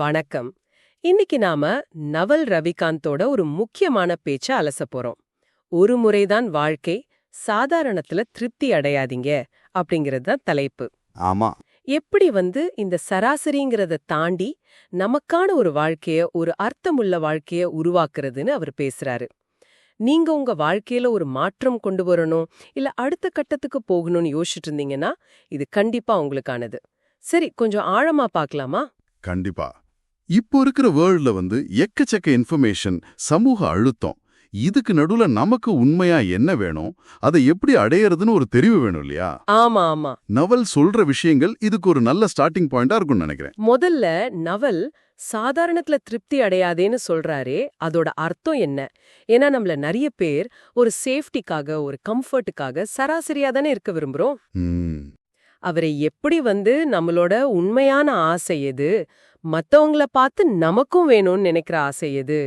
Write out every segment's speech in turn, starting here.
வணக்கம். இன்னைக்கு நாம நவல் ரவிகாந்தோட ஒரு முக்கியமான பேச்ச அலச போறோம். ஒரு முறைதான் வாழ்க்கை சாதாரணத்துல திருப்தி அடையாதீங்க அப்படிங்கிறது தான் தலைப்பு. ஆமா. எப்படி வந்து இந்த சராசரிங்கிறத தாண்டி நமக்கான ஒரு வாழ்க்கைய ஒரு அர்த்தமுள்ள வாழ்க்கைய உருவாக்குறதுன்னு அவர் பேசுறாரு. நீங்க உங்க வாழ்க்கையில ஒரு மாற்றம் கொண்டு வரணும் இல்ல அடுத்த கட்டத்துக்கு போகணும்னு யோசிச்சுட்டு இருந்தீங்கன்னா இது கண்டிப்பா உங்களுக்கானது. சரி கொஞ்சம் ஆழமா பார்க்கலாமா? கண்டிப்பா. இப்போ இருக்கிற வேர்ல்ட்ல வந்து எக்கச்சக்க இன்ஃபர்மேஷன் சமூக அழுத்தம். இதுக்கு நடுவுல நமக்கு உண்மையா என்ன வேணும்? அதை எப்படி அடையறதுன்னு ஒரு தெரிவு வேணும் இல்லையா? ஆமா ஆமா. நவல் சொல்ற விஷயங்கள் இதுக்கு ஒரு நல்ல ஸ்டார்டிங் பாயிண்டா இருக்கும்னு நினைக்கிறேன். முதல்ல நவல் சாதாரணத்துல திருப்தி அடையாதேன்னு சொல்றாரே அதோட அர்த்தம் என்ன? ஏன்னா நம்மள நிறைய பேர் ஒரு சேஃப்டிக்காக ஒரு கம்ஃபர்ட்டுக்காக சராசரியா தானே இருக்க விரும்புறோம். அவரை எப்படி வந்து நம்மளோட உண்மையான ஆசை எது? மத்தவங்கள பார்த்து நமக்கும் வேணும்னு நினைக்கிற ஆசை எது?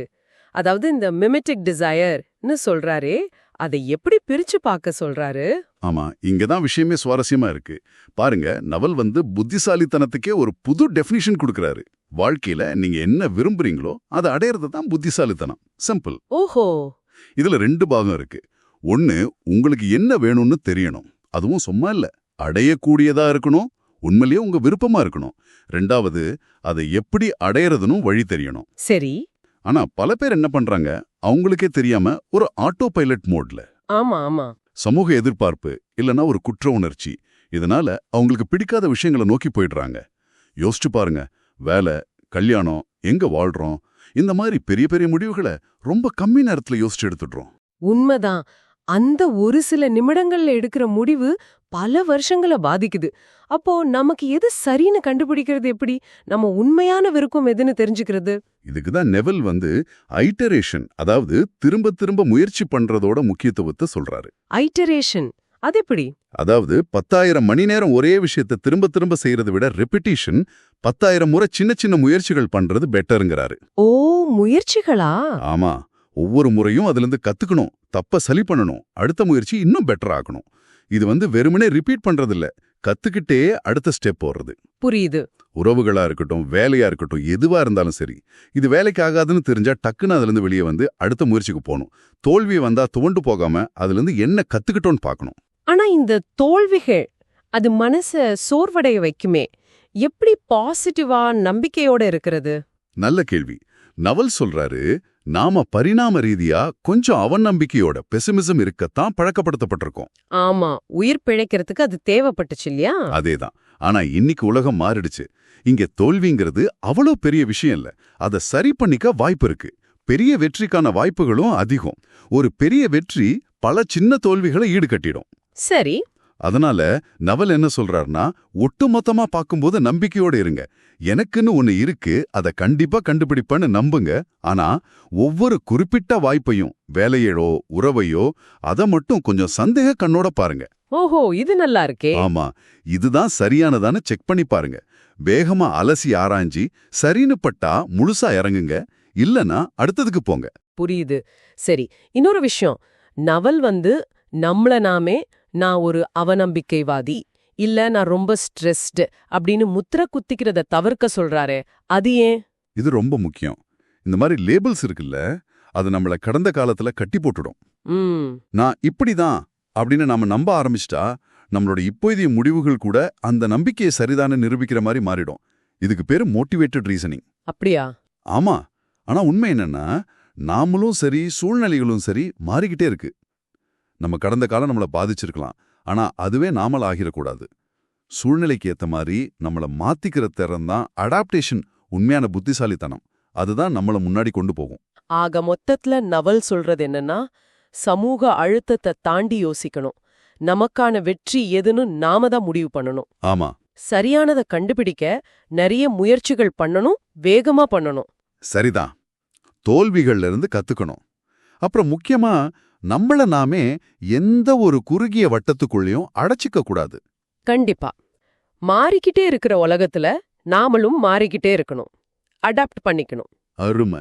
அதாவது இந்த மிமெட்டிக் டிசையர்னு சொல்றாரே அதை எப்படி பிரிச்சு பார்க்க சொல்றாரு? ஆமா இங்கதான் விஷயமே சுவாரஸ்யமா இருக்கு. பாருங்க நவல் வந்து புத்திசாலித்தனத்துக்கே ஒரு புது டெஃபினிஷன் கொடுக்கறாரு. வாழ்க்கையில நீங்க என்ன விரும்புறீங்களோ அதை அடையறது தான் புத்திசாலித்தனம். சிம்பிள் ஓஹோ. இதுல ரெண்டு பாகம் இருக்கு. ஒன்னு உங்களுக்கு என்ன வேணும்னு தெரியணும். அதுவும் சும்மா இல்ல. அடையக்கூடியதா இருக்கணும். உண்மையிலேயே உங்க விருப்பமா இருக்கணும். ரெண்டாவது அதை எப்படி அடையறதுன்னு வழி தெரியணும். சரி. ஆனா பல பேர் என்ன பண்றாங்க? அவங்களுக்கே தெரியாம ஒரு ஆட்டோ பைலட் மோட்ல ஆமா ஆமா. சமூக எதிர்பார்ப்பு இல்லனா ஒரு குற்ற உணர்ச்சி. இதனால அவங்களுக்கு பிடிக்காத விஷயங்களை நோக்கி போயிடுறாங்க. யோசிச்சு பாருங்க. வேலை கல்யாணம் எங்க வாழ்றோம்? இந்த மாதிரி பெரிய பெரிய முடிவுகளை ரொம்ப கம்மி நேரத்துல யோசிச்சு எடுத்துடுறோம். உண்மைதான். அந்த ஒரு சில நிமிடங்கள்ல எடுக்கிற முடிவு பல வருஷங்கள பாதிக்குது. அப்போ நமக்கு எது சரின்னு கண்டுபிடிக்கிறது எப்படி? நம்ம உண்மையான விருப்பம் எதுன்னு தெரிஞ்சுக்கிறது? இதுக்கு தான் நெவல் வந்து ஐட்டரேஷன் அதாவது திரும்ப திரும்ப முயற்சி பண்றதோட முக்கியத்துவத்தை சொல்றாரு. ஐட்டரேஷன் அது எப்படி? அதாவது பத்தாயிரம் மணி நேரம் ஒரே விஷயத்தை திரும்ப திரும்ப செய்யறதை விட ரெப்பிட்டேஷன் பத்தாயிரம் முறை சின்ன சின்ன முயற்சிகள் பண்றது பெட்டருங்கிறாரு ஓ முயற்சிகளா? ஆமா ஒவ்வொரு முறையும் அதுல இருந்து கத்துக்கணும். தப்ப சரி பண்ணணும். அடுத்த முயற்சி இன்னும் பெட்டர் ஆக்கணும் இது வந்து வெறுமனே ரிப்பீட் பண்றதில்ல. கத்துக்கிட்டே அடுத்த ஸ்டெப் போடுறது புரியுது. உறவுகளா இருக்கட்டும் வேலையா இருக்கட்டும் எதுவா இருந்தாலும் சரி. இது வேலைக்கு ஆகாதுன்னு தெரிஞ்சா டக்குன்னு அதுல இருந்து வெளியே வந்து அடுத்த முயற்சிக்கு போகணும். தோல்வி வந்தா துவண்டு போகாம அதுல இருந்து என்ன கத்துக்கிட்டோன்னு பார்க்கணும். ஆனா இந்த தோல்விகள் அது மனச சோர்வடைய வைக்குமே. எப்படி பாசிட்டிவா நம்பிக்கையோட இருக்கிறது? நல்ல கேள்வி. நவல் சொல்றாரு நாம பரிணாம ரீதியா கொஞ்சம் அவநம்பிக்கையோட பெசிமிசம் இருக்கத்தான் பழக்கப்படுத்தப்பட்டிருக்கோம். ஆமா உயிர் பிழைக்கிறதுக்கு அது தேவைப்பட்டுச்சு இல்லையா? அதேதான். ஆனா இன்னைக்கு உலகம் மாறிடுச்சு. இங்க தோல்விங்கிறது அவ்வளோ பெரிய விஷயம் இல்ல. அதை சரி பண்ணிக்க வாய்ப்பு இருக்கு. பெரிய வெற்றிக்கான வாய்ப்புகளும் அதிகம். ஒரு பெரிய வெற்றி பல சின்ன தோல்விகளை ஈடுகட்டிடும். சரி. அதனால நவல் என்ன சொல்றாருன்னா ஒட்டுமொத்தமா பார்க்கும்போது நம்பிக்கையோட இருங்க. எனக்குன்னு ஒன்னு இருக்கு அதை கண்டிப்பா கண்டுபிடிப்பேன்னு நம்புங்க. ஆனா ஒவ்வொரு குறிப்பிட்ட வாய்ப்பையும் வேலையோ உறவையோ அதை மட்டும் கொஞ்சம் சந்தேக கண்ணோட பாருங்க. ஓஹோ இது நல்லா இருக்கே. ஆமா இதுதான் சரியானதான்னு செக் பண்ணி பாருங்க. வேகமா அலசி ஆராய்ஞ்சி சரின்னு பட்டா முழுசா இறங்குங்க. இல்லனா அடுத்ததுக்கு போங்க. புரியுது. சரி இன்னொரு விஷயம். நவல் வந்து நம்மள நாமே நான் ஒரு அவநம்பிக்கைவாதி இல்ல நான் ரொம்ப ஸ்ட்ரெஸ்டு அப்படின்னு முத்திர குத்திக்கிறத தவிர்க்க சொல்றாரே அது ஏன்? இது ரொம்ப முக்கியம். இந்த மாதிரி லேபிள்ஸ் இருக்குல்ல அது நம்மள கடந்த காலத்துல கட்டி போட்டுடும். நான் இப்படிதான் அப்படின்னு நாம நம்ப ஆரம்பிச்சிட்டா நம்மளோட இப்போதைய முடிவுகள் கூட அந்த நம்பிக்கையை சரிதான நிரூபிக்கிற மாதிரி மாறிடும். இதுக்கு பேரு மோட்டிவேட்டட் ரீசனிங் அப்படியா? ஆமா. ஆனா உண்மை என்னன்னா நாமளும் சரி சூழ்நிலைகளும் சரி மாறிக்கிட்டே இருக்கு. நம்ம கடந்த காலம் நம்மள பாதிச்சிருக்கலாம். ஆனா அதுவே நாமல் ஆகிடக்கூடாது சூழ்நிலைக்கு ஏத்த மாதிரி நம்மள மாத்திக்கிற திறன் தான் அடாப்டேஷன் உண்மையான புத்திசாலித்தனம். அதுதான் நம்மள முன்னாடி கொண்டு போகும். ஆக மொத்தத்துல நவல் சொல்றது என்னன்னா சமூக அழுத்தத்தை தாண்டி யோசிக்கணும். நமக்கான வெற்றி எதுன்னு நாம தான் முடிவு பண்ணணும். ஆமா. சரியானதை கண்டுபிடிக்க நிறைய முயற்சிகள் பண்ணணும் வேகமா பண்ணணும். சரிதான். தோல்விகள்ல இருந்து கத்துக்கணும். அப்புறம் முக்கியமா நம்மள நாமே எந்த ஒரு குறுகிய வட்டத்துக்குள்ளேயும் அடைச்சிக்க கூடாது. கண்டிப்பா. மாறிக்கிட்டே இருக்கிற உலகத்துல நாமளும் மாறிக்கிட்டே இருக்கணும். அடாப்ட் பண்ணிக்கணும். அருமை.